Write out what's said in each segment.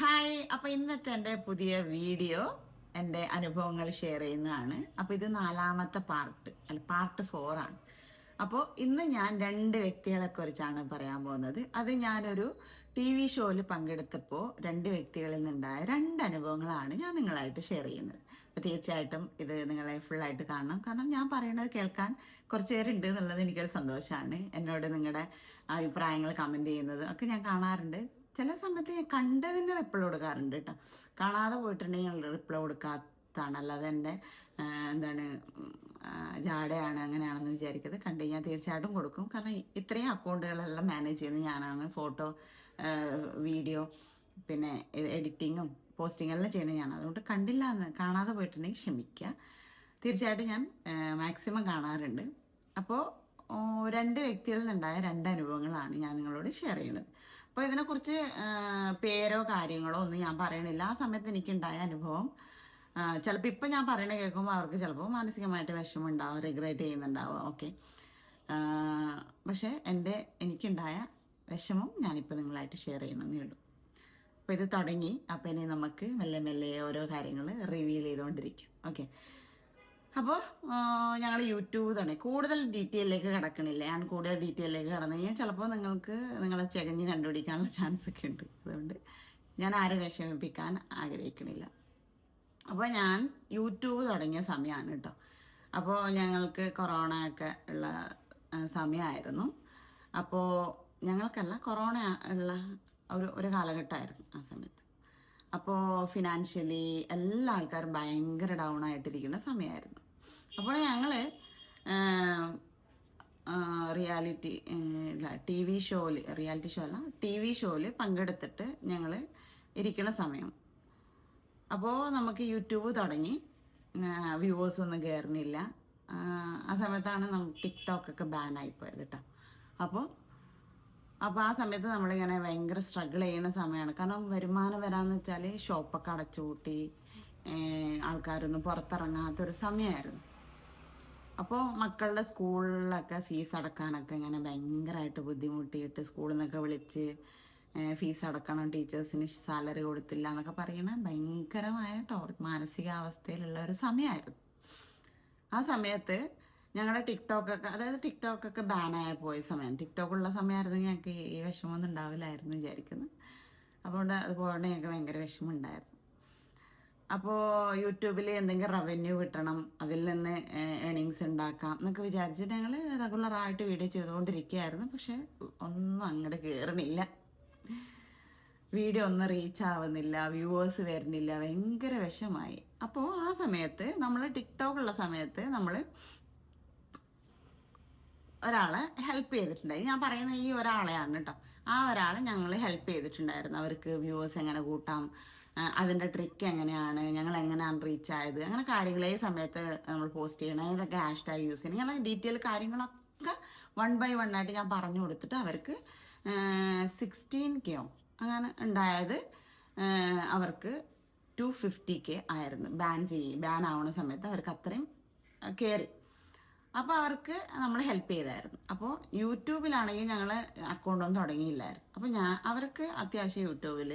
Hi അപ്പോൾ ഇന്നത്തെ എന്റെ പുതിയ വീഡിയോ എന്റെ അനുഭവങ്ങൾ ഷെയർ ചെയ്യുന്നതാണ്. അപ്പോൾ ഇത് നാലാമത്തെ പാർട്ട് അല്ല പാർട്ട് ഫോർ ആണ്. അപ്പോൾ ഇന്ന് ഞാൻ രണ്ട് വ്യക്തികളെ കുറിച്ചാണ് പറയാൻ പോകുന്നത്. അത് ഞാനൊരു ടി വി ഷോയിൽ പങ്കെടുത്തപ്പോൾ രണ്ട് വ്യക്തികളിൽ നിന്നുണ്ടായ രണ്ട് അനുഭവങ്ങളാണ് ഞാൻ നിങ്ങളായിട്ട് ഷെയർ ചെയ്യുന്നത്. അപ്പോൾ തീർച്ചയായിട്ടും ഇത് നിങ്ങളെ ഫുള്ളായിട്ട് കാണണം. കാരണം ഞാൻ പറയുന്നത് കേൾക്കാൻ കുറച്ച് പേരുണ്ട് എന്നുള്ളത് എനിക്കൊരു സന്തോഷമാണ്. എന്നോട് നിങ്ങളുടെ അഭിപ്രായങ്ങൾ കമന്റ് ചെയ്യുന്നത് ഒക്കെ ഞാൻ കാണാറുണ്ട്. ചില സമയത്ത് ഞാൻ കണ്ടതിന് റിപ്ലൈ കൊടുക്കാറുണ്ട് കേട്ടോ. കാണാതെ പോയിട്ടുണ്ടെങ്കിൽ റിപ്ലൈ കൊടുക്കാത്തതാണ്. അല്ലാതെ എന്റെ എന്താണ് ജാടയാണ് അങ്ങനെയാണെന്ന് വിചാരിക്കുന്നത് കണ്ടു കഴിഞ്ഞാൽ തീർച്ചയായിട്ടും കൊടുക്കും. കാരണം ഇത്രയും അക്കൗണ്ടുകളെല്ലാം മാനേജ് ചെയ്യുന്നത് ഞാനാണ്. ഫോട്ടോ വീഡിയോ പിന്നെ എഡിറ്റിങ്ങും പോസ്റ്റിങ്ങെല്ലാം ചെയ്യുന്നത് ഞാൻ അതുകൊണ്ട് കണ്ടില്ല എന്ന് കാണാതെ പോയിട്ടുണ്ടെങ്കിൽ ക്ഷമിക്കുക. തീർച്ചയായിട്ടും ഞാൻ മാക്സിമം കാണാറുണ്ട്. അപ്പോൾ രണ്ട് വ്യക്തികളിൽ നിന്നുണ്ടായ രണ്ട് അനുഭവങ്ങളാണ് ഞാൻ നിങ്ങളോട് ഷെയർ ചെയ്യുന്നത്. അപ്പോൾ ഇതിനെക്കുറിച്ച് പേരോ കാര്യങ്ങളോ ഒന്നും ഞാൻ പറയണില്ല. ആ സമയത്ത് എനിക്കുണ്ടായ അനുഭവം ചിലപ്പോൾ ഇപ്പം ഞാൻ പറയണ കേൾക്കുമ്പോൾ അവർക്ക് ചിലപ്പോൾ മാനസികമായിട്ട് വിഷമം ഉണ്ടാവും റിഗ്രറ്റ് ചെയ്യുന്നുണ്ടാവും ഓക്കെ പക്ഷേ എന്റെ എനിക്കുണ്ടായ വിഷമം ഞാനിപ്പോൾ നിങ്ങളായിട്ട് ഷെയർ ചെയ്യണമെന്നേ ഉള്ളൂ. അപ്പോൾ ഇത് തുടങ്ങി. അപ്പോൾ ഇനി നമുക്ക് മെല്ലെ മെല്ലെ ഓരോ കാര്യങ്ങൾ റിവീൽ ചെയ്തുകൊണ്ടിരിക്കും. ഓക്കെ അപ്പോൾ ഞങ്ങൾ യൂട്യൂബ് തന്നെ കൂടുതൽ ഡീറ്റെയിലേക്ക് കിടക്കണില്ല. ഞാൻ കൂടുതൽ ഡീറ്റെയിലേക്ക് കടന്നു കഴിഞ്ഞാൽ ചിലപ്പോൾ നിങ്ങൾക്ക് നിങ്ങളെ ചകഞ്ഞ് കണ്ടുപിടിക്കാനുള്ള ചാൻസ് ഒക്കെ ഉണ്ട് അതുകൊണ്ട് ഞാൻ ആരെ വിഷമിപ്പിക്കാൻ ആഗ്രഹിക്കണില്ല. അപ്പോൾ ഞാൻ യൂട്യൂബ് തുടങ്ങിയ സമയമാണ് കേട്ടോ അപ്പോൾ ഞങ്ങൾക്ക് കൊറോണ ഒക്കെ ഉള്ള സമയമായിരുന്നു അപ്പോൾ ഞങ്ങൾക്കല്ല കൊറോണ ഉള്ള ഒരു ഒരു കാലഘട്ടമായിരുന്നു ആ സമയത്ത്. അപ്പോൾ ഫിനാൻഷ്യലി എല്ലാ ആൾക്കാരും ഭയങ്കര ഡൗൺ ആയിട്ടിരിക്കുന്ന സമയമായിരുന്നു അപ്പോൾ ഞങ്ങൾ റിയാലിറ്റി ടി വി ഷോയിൽ റിയാലിറ്റി ഷോ അല്ല ടി വി ഷോയിൽ പങ്കെടുത്തിട്ട് ഞങ്ങൾ ഇരിക്കുന്ന സമയം. അപ്പോൾ നമുക്ക് യൂട്യൂബ് തുടങ്ങി. വ്യൂവേഴ്സ് ഒന്നും കയറുന്നില്ല. ആ സമയത്താണ് നമുക്ക് ടിക്ടോക്കൊക്കെ ബാനായി പോയത് കേട്ടോ അപ്പോൾ അപ്പോൾ ആ സമയത്ത് നമ്മളിങ്ങനെ ഭയങ്കര സ്ട്രഗിൾ ചെയ്യുന്ന സമയമാണ്. കാരണം വരുമാനം വരാമെന്ന് വെച്ചാൽ ഷോപ്പൊക്കെ അടച്ചുപൂട്ടി ഏഹ് ആൾക്കാരൊന്നും പുറത്തിറങ്ങാത്തൊരു സമയമായിരുന്നു. അപ്പോൾ മക്കളുടെ സ്കൂളിലൊക്കെ ഫീസ് അടക്കാനൊക്കെ ഇങ്ങനെ ഭയങ്കരമായിട്ട് ബുദ്ധിമുട്ടിയിട്ട് സ്കൂളിൽ നിന്നൊക്കെ വിളിച്ച് ഫീസ് അടക്കണം ടീച്ചേഴ്സിന് സാലറി കൊടുത്തില്ല എന്നൊക്കെ പറയണ ഭയങ്കരമായ ടോ മാനസികാവസ്ഥയിലുള്ള ഒരു സമയമായിരുന്നു ആ സമയത്ത് ഞങ്ങളുടെ ടിക്ടോക്കൊക്കെ അതായത് ടിക്ടോക്കൊക്കെ ബാനായി പോയ സമയം. ടിക്ടോക്ക് ഉള്ള സമയമായിരുന്നു ഞങ്ങൾക്ക് ഈ വിഷമമൊന്നും ഉണ്ടാവില്ലായിരുന്നു വിചാരിക്കുന്നു. അതുകൊണ്ട് അതുപോലെ ഞങ്ങൾക്ക് ഭയങ്കര വിഷമം ഉണ്ടായിരുന്നു. അപ്പോൾ യൂട്യൂബിൽ എന്തെങ്കിലും റവന്യൂ കിട്ടണം അതിൽ നിന്ന് ഏണിങ്സ് ഉണ്ടാക്കാം എന്നൊക്കെ വിചാരിച്ചിട്ട് ഞങ്ങൾ റെഗുലറായിട്ട് വീഡിയോ ചെയ്തുകൊണ്ടിരിക്കുകയായിരുന്നു. പക്ഷേ ഒന്നും അങ്ങോട്ട് കയറണില്ല വീഡിയോ ഒന്നും റീച്ച് ആവുന്നില്ല വ്യൂവേഴ്സ് വരുന്നില്ല ഭയങ്കര വിഷമായി. അപ്പോൾ ആ സമയത്ത് നമ്മൾ ടിക്ടോക്ക് ഉള്ള സമയത്ത് നമ്മൾ ഒരാളെ ഹെൽപ്പ് ചെയ്തിട്ടുണ്ടായി. ഞാൻ പറയുന്ന ഈ ഒരാളെയാണ് കേട്ടോ. ആ ഒരാളെ ഞങ്ങൾ ഹെൽപ്പ് ചെയ്തിട്ടുണ്ടായിരുന്നു. അവർക്ക് വ്യൂവേഴ്സ് എങ്ങനെ കൂട്ടാം അതിന്റെ ട്രിക്ക് എങ്ങനെയാണ്? ഞങ്ങൾ എങ്ങനെയാണ് റീച്ച് ആയത്? അങ്ങനെ കാര്യങ്ങൾ ഈ സമയത്ത് നമ്മൾ പോസ്റ്റ് ചെയ്യണം? ഏതൊക്കെ ഹാഷ് ടാഗ് യൂസ് ചെയ്യണം? അങ്ങനെ ഡീറ്റെയിൽ കാര്യങ്ങളൊക്കെ വൺ ബൈ വൺ ആയിട്ട് ഞാൻ പറഞ്ഞു കൊടുത്തിട്ട് അവർക്ക് സിക്സ്റ്റീൻ കെയോ അങ്ങനെ ഉണ്ടായത് അവർക്ക് ടു ഫിഫ്റ്റി കെ ആയിരുന്നു. ബാൻ ചെയ്യും ബാൻ ആവുന്ന സമയത്ത് അവർക്ക് അത്രയും കയറി അപ്പോൾ അവർക്ക് നമ്മൾ ഹെൽപ്പ് ചെയ്തായിരുന്നു. അപ്പോൾ യൂട്യൂബിലാണെങ്കിൽ ഞങ്ങൾ അക്കൗണ്ടൊന്നും തുടങ്ങിയില്ലായിരുന്നു. അപ്പോൾ ഞാൻ അവർക്ക് അത്യാവശ്യം യൂട്യൂബിൽ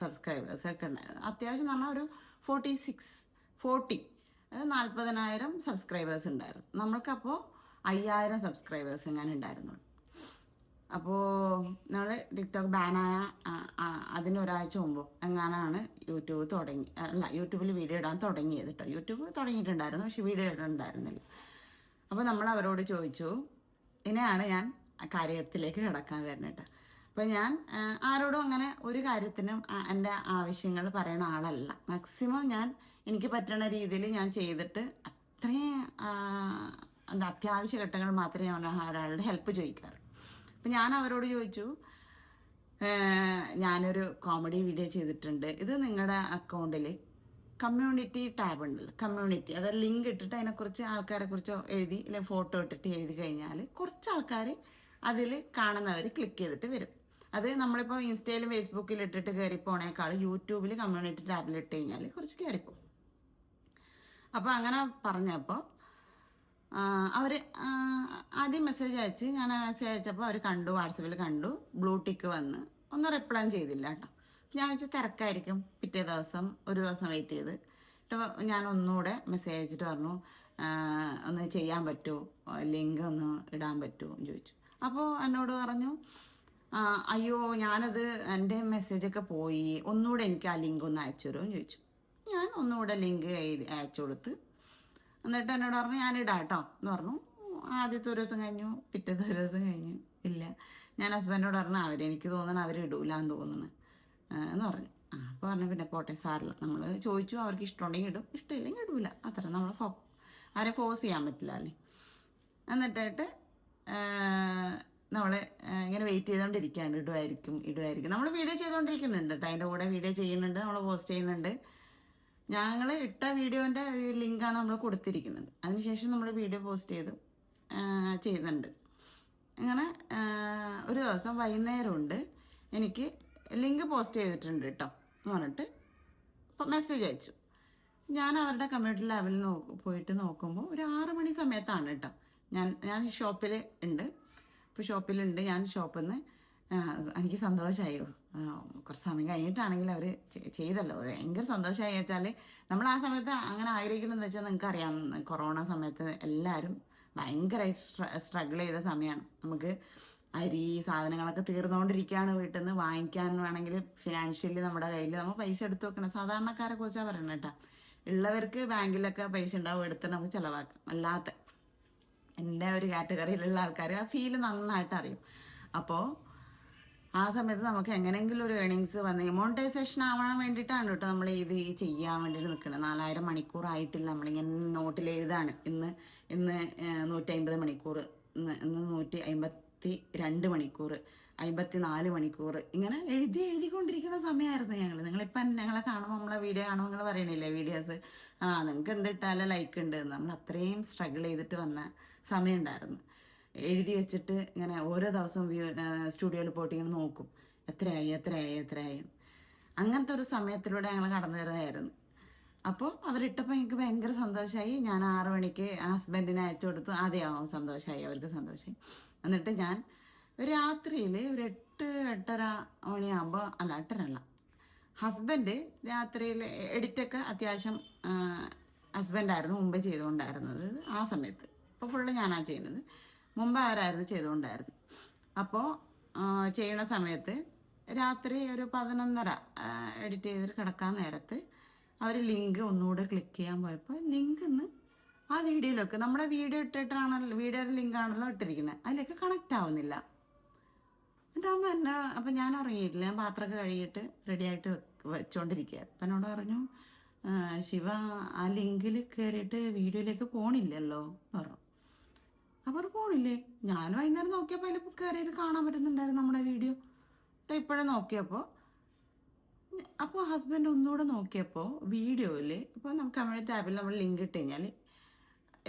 സബ്സ്ക്രൈബേഴ്സ് ഒക്കെ ഉണ്ടായിരുന്നു അത്യാവശ്യം പറഞ്ഞാൽ ഒരു ഫോർട്ടി സിക്സ് ഫോർട്ടി നാൽപ്പതിനായിരം സബ്സ്ക്രൈബേഴ്സ് ഉണ്ടായിരുന്നു. നമ്മൾക്കപ്പോൾ അയ്യായിരം സബ്സ്ക്രൈബേഴ്സ് എങ്ങനെ ഉണ്ടായിരുന്നു അപ്പോൾ നമ്മൾ ടിക്ടോക്ക് ബാനായ അതിന് ഒരാഴ്ച മുമ്പ് എങ്ങാനാണ് യൂട്യൂബ് തുടങ്ങി അല്ല യൂട്യൂബിൽ വീഡിയോ ഇടാൻ തുടങ്ങിയത് കേട്ടോ യൂട്യൂബ് തുടങ്ങിയിട്ടുണ്ടായിരുന്നു പക്ഷെ വീഡിയോ ഇടണ്ടായിരുന്നില്ല. അപ്പോൾ നമ്മൾ അവരോട് ചോദിച്ചു ഇനിയാണ് ഞാൻ കാര്യത്തിലേക്ക് കിടക്കാൻ വരുന്നത് കേട്ടോ അപ്പോൾ ഞാൻ ആരോടും അങ്ങനെ ഒരു കാര്യത്തിനും എന്റെ ആവശ്യങ്ങൾ പറയുന്ന ആളല്ല. മാക്സിമം ഞാൻ എനിക്ക് പറ്റുന്ന രീതിയിൽ ഞാൻ ചെയ്തിട്ട് അത്രയും എന്താ അത്യാവശ്യ ഘട്ടങ്ങൾ മാത്രമേ ഞാൻ ഒരാളുടെ ഹെൽപ്പ് ചോദിക്കാറ്. അപ്പം ഞാൻ അവരോട് ചോദിച്ചു "ഏഹ്, ഞാനൊരു കോമഡി വീഡിയോ ചെയ്തിട്ടുണ്ട്. ഇത് നിങ്ങളുടെ അക്കൗണ്ടിൽ കമ്മ്യൂണിറ്റി ടാബ് ഉണ്ടല്ലോ കമ്മ്യൂണിറ്റി അതായത് ലിങ്ക് ഇട്ടിട്ട് അതിനെക്കുറിച്ച് ആൾക്കാരെ കുറിച്ച് എഴുതി അല്ലെങ്കിൽ ഫോട്ടോ ഇട്ടിട്ട് എഴുതി കഴിഞ്ഞാൽ കുറച്ച് ആൾക്കാർ അതിൽ കാണുന്നവർ ക്ലിക്ക് ചെയ്തിട്ട് വരും. അത് നമ്മളിപ്പോൾ ഇൻസ്റ്റയിലും ഫേസ്ബുക്കിലും ഇട്ടിട്ട് കയറി പോണേക്കാൾ യൂട്യൂബിൽ കമ്മ്യൂണിറ്റി ടാബിൽ ഇട്ട് കഴിഞ്ഞാൽ കുറച്ച് കയറിപ്പോകും അപ്പോൾ അങ്ങനെ പറഞ്ഞപ്പോൾ അവർ ആദ്യം മെസ്സേജ് അയച്ച് ഞാൻ മെസ്സേജ് അയച്ചപ്പോൾ അവർ കണ്ടു വാട്സപ്പിൽ കണ്ടു ബ്ലൂ ടിക്ക് വന്ന്. ഒന്നും റിപ്ലൈ ചെയ്തില്ല കേട്ടോ. ഞാൻ വെച്ച് തിരക്കായിരിക്കും. പിറ്റേ ദിവസം ഒരു ദിവസം വെയിറ്റ് ചെയ്ത്. ഞാൻ ഒന്നുകൂടെ മെസ്സേജ് അയച്ചിട്ട് പറഞ്ഞു ഒന്ന് ചെയ്യാൻ പറ്റുമോ ലിങ്ക് ഒന്ന് ഇടാൻ പറ്റുമോ എന്ന് ചോദിച്ചു. അപ്പോൾ എന്നോട് പറഞ്ഞു "ആ, അയ്യോ ഞാനത് എന്റെ മെസ്സേജൊക്കെ പോയി. ഒന്നുകൂടെ എനിക്ക് ആ ലിങ്ക് ഒന്ന് അയച്ചു തരുമോ എന്ന് ചോദിച്ചു. ഞാൻ ഒന്നുകൂടെ ലിങ്ക് അയച്ചു കൊടുത്ത്. എന്നിട്ട് എന്നോട് പറഞ്ഞു ഞാൻ ഇടാം കേട്ടോ എന്ന് പറഞ്ഞു. ആദ്യത്തെ ഒരു ദിവസം കഴിഞ്ഞു പിറ്റത്തെ ഒരു ദിവസം കഴിഞ്ഞു. ഇല്ല. ഞാൻ ഹസ്ബൻഡോട് പറഞ്ഞു അവരെനിക്ക് തോന്നണം തോന്നുന്നു തോന്നുന്നു ഇടൂല എന്ന് പറഞ്ഞു. ആ അപ്പോൾ പറഞ്ഞു പിന്നെ പോട്ടെ സാറില്ല നമ്മൾ ചോദിച്ചു അവർക്ക് ഇഷ്ടമുണ്ടെങ്കിൽ ഇടും. ഇഷ്ടമില്ലെങ്കിൽ ഇടൂല. അത്ര നമ്മൾ ഫോ ആരെ ഫോഴ്സ് ചെയ്യാൻ പറ്റില്ല അല്ലേ? എന്നിട്ടായിട്ട് നമ്മൾ ഇങ്ങനെ വെയിറ്റ് ചെയ്തുകൊണ്ടിരിക്കുകയാണ് ഇടുമായിരിക്കും ഇടുമായിരിക്കും നമ്മൾ വീഡിയോ ചെയ്തുകൊണ്ടിരിക്കുന്നുണ്ട് കേട്ടോ അതിന്റെ കൂടെ വീഡിയോ ചെയ്യുന്നുണ്ട് നമ്മൾ പോസ്റ്റ് ചെയ്യുന്നുണ്ട്. ഞങ്ങൾ ഇട്ട വീഡിയോന്റെ ലിങ്കാണ് നമ്മൾ കൊടുത്തിരിക്കുന്നത്. അതിനുശേഷം നമ്മൾ വീഡിയോ പോസ്റ്റ് ചെയ്തു ചെയ്യുന്നുണ്ട്. അങ്ങനെ ഒരു ദിവസം വൈകുന്നേരമുണ്ട്. എനിക്ക് ലിങ്ക് പോസ്റ്റ് ചെയ്തിട്ടുണ്ട് കേട്ടോ എന്ന് പറഞ്ഞിട്ട് മെസ്സേജ് അയച്ചു. ഞാൻ അവരുടെ കമ്മ്യൂണിറ്റി ലെവലിൽ നോക്ക് പോയിട്ട് നോക്കുമ്പോൾ ഒരു ആറ് മണി സമയത്താണ് കേട്ടോ ഞാൻ ഞാൻ ഷോപ്പിൽ ഉണ്ട്. ഇപ്പോൾ ഷോപ്പിലുണ്ട്. ഞാൻ ഷോപ്പിൽ നിന്ന് എനിക്ക് സന്തോഷമായി കുറച്ച് സമയം കഴിഞ്ഞിട്ടാണെങ്കിൽ അവർ ചെയ്തല്ലോ. ഭയങ്കര സന്തോഷമായി വെച്ചാൽ നമ്മൾ ആ സമയത്ത് അങ്ങനെ ആഗ്രഹിക്കണമെന്ന് വെച്ചാൽ നിങ്ങൾക്ക് അറിയാം കൊറോണ സമയത്ത് എല്ലാവരും ഭയങ്കരമായി സ്ട്രഗിൾ ചെയ്ത സമയമാണ് നമുക്ക് അരി സാധനങ്ങളൊക്കെ തീർന്നുകൊണ്ടിരിക്കുകയാണ് വീട്ടിൽ നിന്ന് വാങ്ങിക്കാൻ വേണമെങ്കിൽ ഫിനാൻഷ്യലി നമ്മുടെ കയ്യിൽ നമ്മൾ പൈസ എടുത്തു വെക്കണം. സാധാരണക്കാരെ കുറിച്ചാണ് പറയണം കേട്ടോ. ഉള്ളവർക്ക് ബാങ്കിലൊക്കെ പൈസ ഉണ്ടാവും. എടുത്ത് നമുക്ക് ചിലവാക്കാം. അല്ലാത്ത എന്റെ ഒരു കാറ്റഗറിയിലുള്ള ആൾക്കാർ ആ ഫീൽ നന്നായിട്ട് അറിയും. അപ്പോൾ ആ സമയത്ത് നമുക്ക് എങ്ങനെയെങ്കിലും ഒരു ഏണിങ്സ് വന്ന് മോണിറ്റൈസേഷൻ ആവാൻ വേണ്ടിയിട്ടാണ് കേട്ടോ നമ്മൾ ഇത് ചെയ്യാൻ വേണ്ടിയിട്ട് നിൽക്കുന്നത് നാലായിരം മണിക്കൂർ ആയിട്ടില്ല. നമ്മളിങ്ങനെ നോട്ടിൽ എഴുതാണ്. ഇന്ന് ഇന്ന് നൂറ്റമ്പത് മണിക്കൂർ. ഇന്ന് ഇന്ന് നൂറ്റി അമ്പത്തി രണ്ട് മണിക്കൂർ. അമ്പത്തി നാല് മണിക്കൂർ. ഇങ്ങനെ എഴുതി എഴുതിക്കൊണ്ടിരിക്കുന്ന സമയമായിരുന്നു ഞങ്ങൾ നിങ്ങളിപ്പം ഞങ്ങളെ കാണുമ്പോൾ നമ്മളെ വീഡിയോ കാണുമ്പോൾ നിങ്ങൾ പറയണില്ലേ? വീഡിയോസ് ആ നിങ്ങൾക്ക് എന്തിട്ടാലും ലൈക്ക് ഉണ്ട്. നമ്മൾ അത്രയും സ്ട്രഗിൾ ചെയ്തിട്ട് വന്ന സമയം ഉണ്ടായിരുന്നു എഴുതി വെച്ചിട്ട് ഇങ്ങനെ ഓരോ ദിവസവും സ്റ്റുഡിയോയിൽ പോയിട്ട് ഇങ്ങനെ നോക്കും. എത്രയായി എത്രയായി എത്രയായി അങ്ങനത്തെ ഒരു സമയത്തിലൂടെ ഞങ്ങൾ കടന്നു വരുന്നതായിരുന്നു. അപ്പോൾ അവരിട്ടപ്പോൾ എനിക്ക് ഭയങ്കര സന്തോഷമായി. ഞാൻ ആറു മണിക്ക് ഹസ്ബൻഡിനെ അയച്ചു കൊടുത്തു. ആദ്യമാവും സന്തോഷമായി. അവർക്ക് സന്തോഷമായി. എന്നിട്ട് ഞാൻ രാത്രിയിൽ ഒരു എട്ട് എട്ടര മണിയാകുമ്പോൾ അല്ല എട്ടരല്ല ഹസ്ബൻഡ് രാത്രിയിൽ എഡിറ്റൊക്കെ അത്യാവശ്യം ഹസ്ബൻഡായിരുന്നു മുമ്പേ ചെയ്തുകൊണ്ടായിരുന്നത് ആ സമയത്ത്. ഇപ്പോൾ ഫുള്ള് ഞാനാണ് ചെയ്യുന്നത്. മുമ്പ് അവരായിരുന്നു ചെയ്തുകൊണ്ടായിരുന്നു. അപ്പോൾ ചെയ്യണ സമയത്ത് രാത്രി ഒരു പതിനൊന്നര എഡിറ്റ് ചെയ്തിട്ട് കിടക്കാൻ നേരത്ത് അവർ ലിങ്ക് ഒന്നുകൂടെ ക്ലിക്ക് ചെയ്യാൻ പോയപ്പോൾ ലിങ്ക് ഇന്ന് ആ വീഡിയോയിലൊക്കെ നമ്മുടെ വീഡിയോ ഇട്ടിട്ടാണല്ലോ വീഡിയോയുടെ ലിങ്ക് ആണല്ലോ ഇട്ടിരിക്കുന്നത്. അതിലേക്ക് കണക്റ്റ് ആവുന്നില്ല. എന്നിട്ടാകുമ്പോൾ എന്നെ അപ്പം ഞാൻ ഉറങ്ങിയിട്ടില്ല. ഞാൻ പാത്രമൊക്കെ കഴുകിയിട്ട് റെഡിയായിട്ട് വെച്ചുകൊണ്ടിരിക്കുക അപ്പം എന്നോട് പറഞ്ഞു ശിവ ആ ലിങ്കിൽ കയറിയിട്ട് വീഡിയോയിലേക്ക് പോണില്ലല്ലോ എന്ന് പറഞ്ഞു. അപ്പോൾ പോണില്ലേ? ഞാൻ വൈകുന്നേരം നോക്കിയപ്പോ അതിൽ കയറിയത് കാണാൻ പറ്റുന്നുണ്ടായിരുന്നു നമ്മുടെ വീഡിയോ. ഇപ്പോഴും നോക്കിയപ്പോൾ അപ്പോൾ ഹസ്ബൻഡ് ഒന്നുകൂടെ നോക്കിയപ്പോൾ വീഡിയോയിൽ ഇപ്പോൾ നമുക്ക് നമ്മുടെ ടാബിൽ നമ്മൾ ലിങ്ക് ഇട്ട് കഴിഞ്ഞാൽ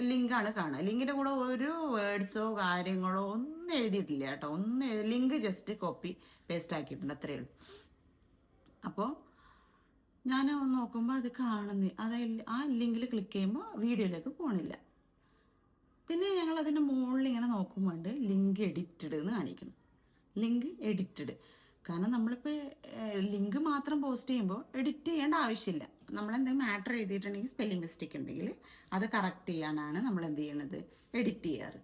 ലിങ്കാണ് കാണുക. ലിങ്കിന്റെ കൂടെ ഒരു വേർഡ്സോ കാര്യങ്ങളോ ഒന്നും എഴുതിയിട്ടില്ല കേട്ടോ. ഒന്നും എഴുതി ലിങ്ക് ജസ്റ്റ് കോപ്പി പേസ്റ്റ് ആക്കിയിട്ടുണ്ട്. അത്രയേ ഉള്ളൂ. അപ്പോൾ ഞാൻ നോക്കുമ്പോൾ അത് കാണുന്നില്ല അതായത് ആ ലിങ്കിൽ ക്ലിക്ക് ചെയ്യുമ്പോൾ വീഡിയോയിലേക്ക് പോണില്ല. പിന്നെ ഞങ്ങൾ അതിന്റെ മുകളിൽ ഇങ്ങനെ നോക്കുമ്പോണ്ട് ലിങ്ക് എഡിറ്റഡ് എന്ന് കാണിക്കണം. Link edited. കാരണം നമ്മളിപ്പോൾ ലിങ്ക് മാത്രം പോസ്റ്റ് ചെയ്യുമ്പോൾ എഡിറ്റ് ചെയ്യേണ്ട ആവശ്യമില്ല. നമ്മളെന്തെങ്കിലും മാറ്റർ എഴുതിയിട്ടുണ്ടെങ്കിൽ സ്പെല്ലിംഗ് മിസ്റ്റേക്ക് ഉണ്ടെങ്കിൽ അത് കറക്റ്റ് ചെയ്യാനാണ് നമ്മൾ എന്ത് ചെയ്യണത്? എഡിറ്റ് ചെയ്യാറ്.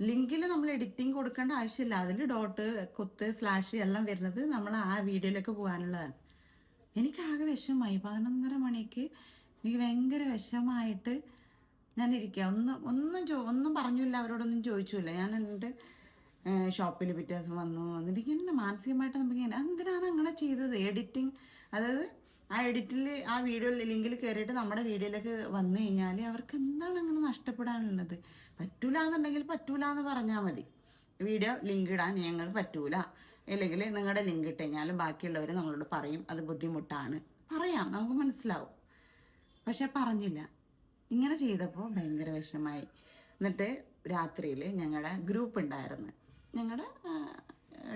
ലിങ്കിൽ നമ്മൾ എഡിറ്റിംഗ് കൊടുക്കേണ്ട ആവശ്യമില്ല. അതിൽ ഡോട്ട് കൊത്ത് സ്ലാഷ് എല്ലാം വരുന്നത് നമ്മൾ ആ വീഡിയോയിലേക്ക് പോകാനുള്ളതാണ്. എനിക്കാകെ വിഷമമായി. പതിനൊന്നര മണിക്ക് എനിക്ക് ഭയങ്കര വിഷമമായിട്ട് ഞാൻ ഒന്ന് ഒന്നും ചോ ഒന്നും പറഞ്ഞില്ല അവരോടൊന്നും ചോദിച്ചില്ല. ഞാൻ എന്നിട്ട് ഷോപ്പിൽ പിറ്റേ ദിവസം വന്നു. എന്നിട്ട് ഇങ്ങനെ മാനസികമായിട്ട് നമുക്ക് ഇങ്ങനെ എന്തിനാണ് അങ്ങനെ ചെയ്തത്? എഡിറ്റിങ് അതായത് ആ എഡിറ്റിൽ ആ വീഡിയോ ലിങ്കിൽ കയറിയിട്ട് നമ്മുടെ വീഡിയോയിലേക്ക് വന്നു കഴിഞ്ഞാൽ അവർക്ക് എന്താണ് അങ്ങനെ നഷ്ടപ്പെടാനുള്ളത്? പറ്റൂല എന്നുണ്ടെങ്കിൽ പറ്റൂല എന്ന് പറഞ്ഞാൽ മതി. വീഡിയോ ലിങ്ക് ഇടാൻ ഞങ്ങൾക്ക് പറ്റൂല. അല്ലെങ്കിൽ നിങ്ങളുടെ ലിങ്ക് ഇട്ട് കഴിഞ്ഞാൽ ബാക്കിയുള്ളവർ നമ്മളോട് പറയും അത് ബുദ്ധിമുട്ടാണ്. പറയാം നമുക്ക് മനസ്സിലാവും. പക്ഷെ പറഞ്ഞില്ല. ഇങ്ങനെ ചെയ്തപ്പോൾ ഭയങ്കര വിഷമായി. എന്നിട്ട് രാത്രിയിൽ ഞങ്ങളുടെ ഗ്രൂപ്പ് ഉണ്ടായിരുന്നു. ഞങ്ങളുടെ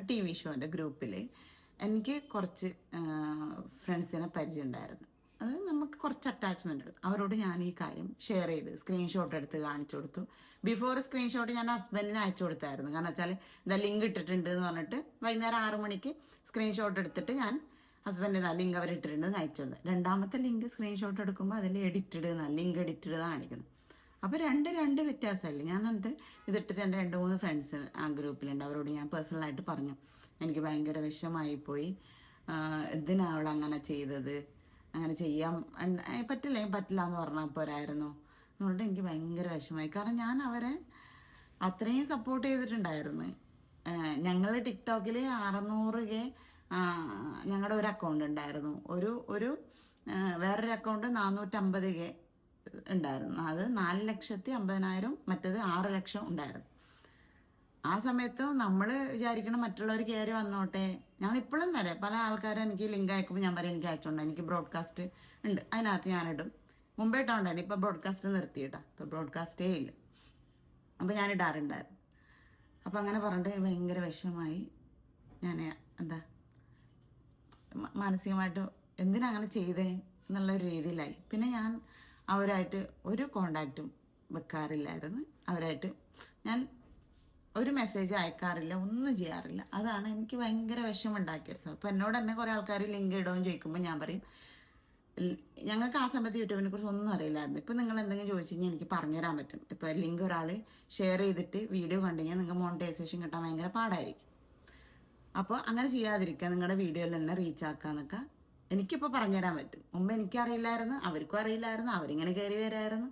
ടി വി ഷോന്റെ ഗ്രൂപ്പിൽ എനിക്ക് കുറച്ച് ഫ്രണ്ട്സിനെ പരിചയം ഉണ്ടായിരുന്നു അത് നമുക്ക് കുറച്ച് അറ്റാച്ച്മെന്റ് അവരോട് ഞാൻ ഈ കാര്യം ഷെയർ ചെയ്ത് സ്ക്രീൻഷോട്ട് എടുത്ത് കാണിച്ചു കൊടുത്തു. ബിഫോർ സ്ക്രീൻഷോട്ട് ഞാൻ ഹസ്ബൻഡിന് അയച്ചു കൊടുത്തായിരുന്നു. കാരണം വെച്ചാൽ ഇതാ ലിങ്ക് ഇട്ടിട്ടുണ്ട് എന്ന് പറഞ്ഞിട്ട് വൈകുന്നേരം ആറ് മണിക്ക് സ്ക്രീൻഷോട്ട് എടുത്തിട്ട് ഞാൻ ഹസ്ബൻഡ് ഇതാ ലിങ്ക് അവർ ഇട്ടിട്ടുണ്ട് കൊടുത്തത് രണ്ടാമത്തെ ലിങ്ക് സ്ക്രീൻഷോട്ട് എടുക്കുമ്പോൾ അതിൽ എഡിറ്റഡ് എന്നാണ് ലിങ്ക് എഡിറ്റഡ് കാണിക്കുന്നത്. അപ്പോൾ രണ്ട് രണ്ട് വ്യത്യാസമല്ലേ എന്നിട്ട് ഇതിട്ടിട്ട് എന്റെ രണ്ട് മൂന്ന് ഫ്രണ്ട്സ് ആ ഗ്രൂപ്പിലുണ്ട് അവരോട് ഞാൻ പേഴ്സണലായിട്ട് പറഞ്ഞു. എനിക്ക് ഭയങ്കര വിഷമായി പോയി. എന്തിനാ അവൾ അങ്ങനെ ചെയ്തത്? അങ്ങനെ ചെയ്യാൻ പറ്റില്ല? പറ്റില്ല എന്ന് പറഞ്ഞാൽ പോരായിരുന്നു. അതുകൊണ്ട് എനിക്ക് ഭയങ്കര വിഷമമായി കാരണം ഞാൻ അവരെ അത്രയും സപ്പോർട്ട് ചെയ്തിട്ടുണ്ടായിരുന്നു. ഞങ്ങൾ ടിക്ടോക്കിൽ അറുന്നൂറ് കെ ഞങ്ങളുടെ ഒരു അക്കൗണ്ട് ഉണ്ടായിരുന്നു ഒരു ഒരു വേറൊരു അക്കൗണ്ട് നാനൂറ്റമ്പത് കെ ഉണ്ടായിരുന്നു അത് നാല് ലക്ഷത്തി അമ്പതിനായിരം മറ്റത് ആറ് ലക്ഷം ഉണ്ടായിരുന്നു. ആ സമയത്ത് നമ്മൾ വിചാരിക്കണം മറ്റുള്ളവർ കയറി വന്നോട്ടെ. ഞങ്ങൾ ഇപ്പോഴും തരാം. പല ആൾക്കാരും എനിക്ക് ലിങ്ക് അയക്കുമ്പോൾ ഞാൻ പറയും എനിക്ക് അയച്ചോണ്ട്. എനിക്ക് ബ്രോഡ്കാസ്റ്റ് ഉണ്ട് അതിനകത്ത് ഞാനിടും. മുമ്പേ ഇട്ടുണ്ടായിരുന്നു ഇപ്പം ബ്രോഡ്കാസ്റ്റ് നിർത്തിയിട്ടാ. ഇപ്പം ബ്രോഡ്കാസ്റ്റേ ഇല്ല. അപ്പോൾ ഞാൻ ഇടാറുണ്ടായിരുന്നു അപ്പോൾ അങ്ങനെ പറഞ്ഞിട്ട് ഭയങ്കര വിഷമമായി. ഞാൻ എന്താ മാനസികമായിട്ട് എന്തിനങ്ങനെ ചെയ്തേ എന്നുള്ള ഒരു രീതിയിലായി. പിന്നെ ഞാൻ അവരായിട്ട് ഒരു കോണ്ടാക്റ്റും വെക്കാറില്ലായിരുന്നു. അവരായിട്ട് ഞാൻ ഒരു മെസ്സേജ് അയക്കാറില്ല ഒന്നും ചെയ്യാറില്ല. അതാണ് എനിക്ക് ഭയങ്കര വിഷമുണ്ടാക്കിയത് അപ്പോൾ എന്നോട് തന്നെ കുറേ ആൾക്കാർ ലിങ്ക് ഇടുമെന്ന് ചോദിക്കുമ്പോൾ ഞാൻ പറയും "ൽ- ഞങ്ങൾക്ക് ആ സമയത്ത് യൂട്യൂബിനെ കുറിച്ച് ഒന്നും അറിയില്ലായിരുന്നു. ഇപ്പം നിങ്ങൾ എന്തെങ്കിലും ചോദിച്ചു കഴിഞ്ഞാൽ എനിക്ക് പറഞ്ഞുതരാൻ പറ്റും. ഇപ്പോൾ ലിങ്ക് ഒരാൾ ഷെയർ ചെയ്തിട്ട് വീഡിയോ കണ്ടു കഴിഞ്ഞാൽ നിങ്ങൾക്ക് മോണിറ്റൈസേഷൻ കിട്ടാൻ ഭയങ്കര പാടായിരിക്കും. അപ്പോൾ അങ്ങനെ ചെയ്യാതിരിക്കുക നിങ്ങളുടെ വീഡിയോയിൽ തന്നെ റീച്ച് ആക്കാന്നൊക്കെ എനിക്കിപ്പോൾ പറഞ്ഞുതരാൻ പറ്റും. മുമ്പ് എനിക്കറിയില്ലായിരുന്നു അവർക്കും അറിയില്ലായിരുന്നു അവരിങ്ങനെ കയറി വരായിരുന്നു.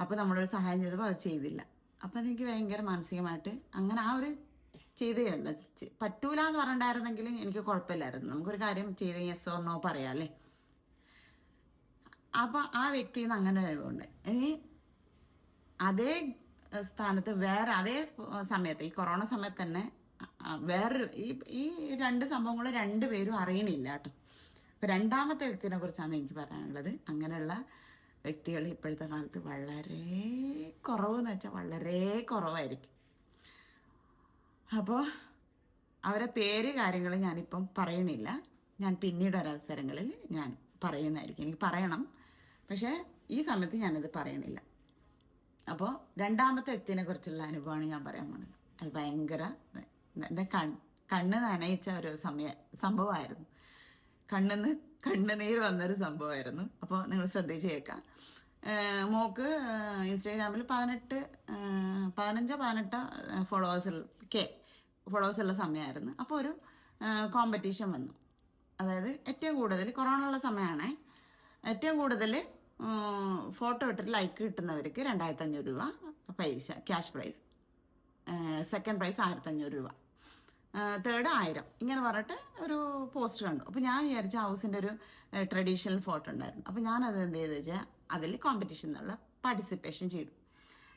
അപ്പോൾ നമ്മളൊരു സഹായം ചെയ്തപ്പോൾ അവർ ചെയ്തില്ല. അപ്പോൾ അതെനിക്ക് ഭയങ്കര മാനസികമായിട്ട് അങ്ങനെ ആ ഒരു ചെയ്ത് തരില്ല. ചെ- പറ്റൂല എന്ന് പറഞ്ഞിട്ടുണ്ടായിരുന്നെങ്കിൽ എനിക്ക് കുഴപ്പമില്ലായിരുന്നു. നമുക്കൊരു കാര്യം ചെയ്ത് യെസ് ഓർ നോ പറയാം അല്ലേ? അപ്പോൾ ആ വ്യക്തിയിൽ നിന്ന് അങ്ങനെ കഴിവുണ്ട് ഇനി അതേ സ്ഥാനത്ത് വേറെ അതേ സമയത്ത് ഈ കൊറോണ സമയത്ത് തന്നെ വേറൊരു ഈ ഈ രണ്ട് സംഭവങ്ങൾ രണ്ടുപേരും അറിയണില്ല കേട്ടോ. അപ്പം രണ്ടാമത്തെ വ്യക്തിനെ കുറിച്ചാണ് എനിക്ക് പറയാനുള്ളത്. അങ്ങനെയുള്ള വ്യക്തികൾ ഇപ്പോഴത്തെ കാലത്ത് വളരെ കുറവ് എന്ന് വെച്ചാൽ വളരെ കുറവായിരിക്കും. അപ്പോൾ അവരെ പേര് കാര്യങ്ങൾ ഞാനിപ്പം പറയണില്ല. ഞാൻ പിന്നീട് ഒരവസരങ്ങളിൽ ഞാൻ പറയുന്നതായിരിക്കും. എനിക്ക് പറയണം. പക്ഷേ ഈ സമയത്ത് ഞാനത് പറയണില്ല. അപ്പോൾ രണ്ടാമത്തെ വ്യക്തിനെ കുറിച്ചുള്ള അനുഭവമാണ് ഞാൻ പറയാൻ പോണത്. അത് ഭയങ്കര എന്റെ കൺ കണ്ണ് നനയിച്ച ഒരു സമയ സംഭവമായിരുന്നു. കണ്ണിന്ന് കണ്ണുനീർ വന്നൊരു സംഭവമായിരുന്നു. അപ്പോൾ നിങ്ങൾ ശ്രദ്ധിച്ച് കേൾക്കാം. മോക്ക് ഇൻസ്റ്റാഗ്രാമിൽ പതിനെട്ട് പതിനഞ്ചോ പതിനെട്ടോ ഫോളോവേഴ്സ് കെ ഫോളോവേഴ്സുള്ള സമയമായിരുന്നു. അപ്പോൾ ഒരു കോമ്പറ്റീഷൻ വന്നു. അതായത് ഏറ്റവും കൂടുതൽ കൊറോണ ഉള്ള സമയമാണേ ഏറ്റവും കൂടുതൽ ഫോട്ടോ ഇട്ടിട്ട് ലൈക്ക് കിട്ടുന്നവർക്ക് രണ്ടായിരത്തഞ്ഞൂറ് രൂപ പൈസ ക്യാഷ് പ്രൈസ്. സെക്കൻഡ് പ്രൈസ് ആയിരത്തഞ്ഞൂറ് രൂപ. തേർഡ് ആയിരം. ഇങ്ങനെ പറഞ്ഞിട്ട് ഒരു പോസ്റ്റ് കണ്ടു. അപ്പോൾ ഞാൻ വിചാരിച്ച ഹൗസിന്റെ ഒരു ട്രഡീഷണൽ ഫോട്ടോ ഉണ്ടായിരുന്നു. അപ്പോൾ ഞാനത് എന്ത് ചെയ്തു വെച്ചാൽ അതിൽ കോമ്പറ്റീഷൻ എന്നുള്ള പാർട്ടിസിപ്പേഷൻ ചെയ്തു.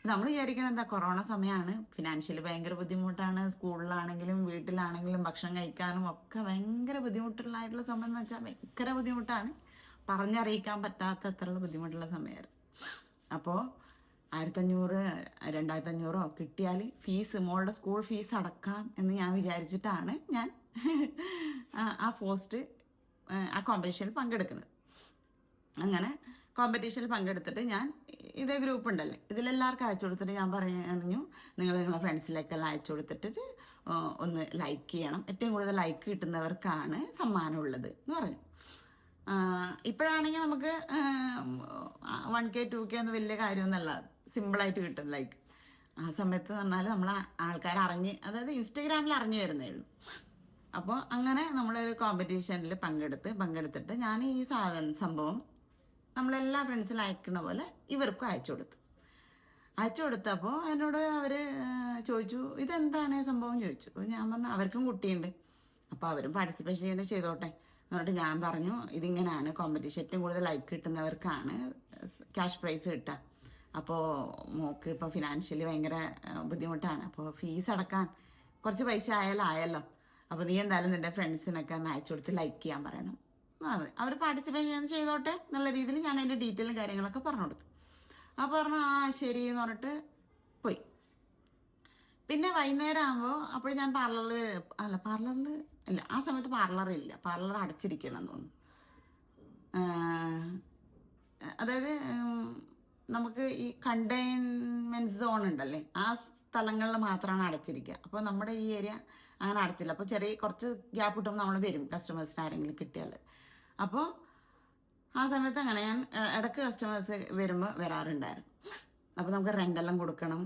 നമ്മൾ വിചാരിക്കണം എന്താ കൊറോണ സമയമാണ് ഫിനാൻഷ്യലി ഭയങ്കര ബുദ്ധിമുട്ടാണ്. സ്കൂളിലാണെങ്കിലും വീട്ടിലാണെങ്കിലും ഭക്ഷണം കഴിക്കാനും ഒക്കെ ഭയങ്കര ബുദ്ധിമുട്ടുള്ളതായിട്ടുള്ള സമയം എന്ന് വെച്ചാൽ ഭയങ്കര ബുദ്ധിമുട്ടാണ്. പറഞ്ഞറിയിക്കാൻ പറ്റാത്ത അത്രയുള്ള ബുദ്ധിമുട്ടുള്ള സമയമായിരുന്നു. അപ്പോൾ ആയിരത്തഞ്ഞൂറ് രണ്ടായിരത്തഞ്ഞൂറോ കിട്ടിയാൽ ഫീസ് മോളുടെ സ്കൂൾ ഫീസ് അടക്കാം എന്ന് ഞാൻ വിചാരിച്ചിട്ടാണ് ഞാൻ ആ- പോസ്റ്റ് ആ കോമ്പറ്റീഷനിൽ പങ്കെടുക്കുന്നത്. അങ്ങനെ കോമ്പറ്റീഷനിൽ പങ്കെടുത്തിട്ട് ഞാൻ ഇതേ ഗ്രൂപ്പ് ഉണ്ടല്ലേ ഇതിലെല്ലാവർക്കും അയച്ചു കൊടുത്തിട്ട് ഞാൻ പറഞ്ഞു നിങ്ങൾ നിങ്ങളെ ഫ്രണ്ട്സിലേക്കെല്ലാം അയച്ചു കൊടുത്തിട്ട് ഒന്ന് ലൈക്ക് ചെയ്യണം. ഏറ്റവും കൂടുതൽ ലൈക്ക് കിട്ടുന്നവർക്കാണ് സമ്മാനമുള്ളത് എന്ന് പറഞ്ഞു. ഇപ്പോഴാണെങ്കിൽ നമുക്ക് വൺ കെ ടു കെ ഒന്നും വലിയ കാര്യമൊന്നുമല്ല. സിമ്പിളായിട്ട് കിട്ടും. ലൈക്ക് ആ സമയത്ത് പറഞ്ഞാൽ നമ്മൾ ആൾക്കാർ അറിഞ്ഞ് അതായത് ഇൻസ്റ്റഗ്രാമിൽ അറിഞ്ഞു വരുന്നേ ഉള്ളൂ. അപ്പോൾ അങ്ങനെ നമ്മളൊരു കോമ്പറ്റീഷനിൽ പങ്കെടുത്ത് പങ്കെടുത്തിട്ട് ഞാൻ ഈ സാധന സംഭവം നമ്മളെല്ലാ ഫ്രണ്ട്സിലും അയക്കുന്ന പോലെ ഇവർക്കും അയച്ചു കൊടുത്തു. അയച്ചു കൊടുത്തപ്പോൾ എന്നോട് അവർ ചോദിച്ചു ഇതെന്താണ് സംഭവം? ചോദിച്ചു. ഞാൻ പറഞ്ഞു അവർക്കും കുട്ടിയുണ്ട്. അപ്പോൾ അവരും പാർട്ടിസിപ്പേഷൻ ചെയ്യുന്ന ചെയ്തോട്ടെ. എന്നിട്ട് ഞാൻ പറഞ്ഞു ഇതിങ്ങനെയാണ് കോമ്പറ്റീഷൻ ഏറ്റവും കൂടുതൽ ലൈക്ക് കിട്ടുന്നവർക്കാണ് ക്യാഷ് പ്രൈസ് കിട്ടുക. അപ്പോൾ മോക്ക് ഇപ്പോൾ ഫിനാൻഷ്യലി ഭയങ്കര ബുദ്ധിമുട്ടാണ്. അപ്പോൾ ഫീസ് അടക്കാൻ കുറച്ച് പൈസ ആയാലും ആയല്ലോ. അപ്പോൾ നീ എന്തായാലും നിന്റെ ഫ്രണ്ട്സിനൊക്കെ ഒന്ന് അയച്ചു കൊടുത്ത് ലൈക്ക് ചെയ്യാൻ പറയണം. അവർ പാർട്ടിസിപ്പേറ്റ് ചെയ്യാൻ ചെയ്തോട്ടെ എന്നുള്ള രീതിയിൽ ഞാൻ അതിന്റെ ഡീറ്റെയിലും കാര്യങ്ങളൊക്കെ പറഞ്ഞു കൊടുത്തു. അപ്പോൾ പറഞ്ഞു ആ ശരി എന്ന് പറഞ്ഞിട്ട് പോയി. പിന്നെ വൈകുന്നേരം ആകുമ്പോൾ അപ്പോൾ ഞാൻ പാർലറിൽ അല്ല പാർലറിൽ അല്ല ആ സമയത്ത് പാർലറില്ല പാർലർ അടച്ചിരിക്കണം എന്ന് തോന്നുന്നു. അതായത് നമുക്ക് ഈ കണ്ടെയ്ൻമെന്റ് സോൺ ഉണ്ടല്ലേ? ആ സ്ഥലങ്ങളിൽ മാത്രമാണ് അടച്ചിരിക്കുക. അപ്പോൾ നമ്മുടെ ഈ ഏരിയ അങ്ങനെ അടച്ചില്ല. അപ്പോൾ ചെറിയ കുറച്ച് ഗ്യാപ്പ് കിട്ടുമ്പോൾ നമ്മൾ വരും കസ്റ്റമേഴ്സിന് ആരെങ്കിലും കിട്ടിയാൽ. അപ്പോൾ ആ സമയത്ത് അങ്ങനെ ഞാൻ ഇടയ്ക്ക് കസ്റ്റമേഴ്സ് വരുമ്പോൾ വരാറുണ്ടായിരുന്നു. അപ്പോൾ നമുക്ക് റെന്റെല്ലാം കൊടുക്കണം.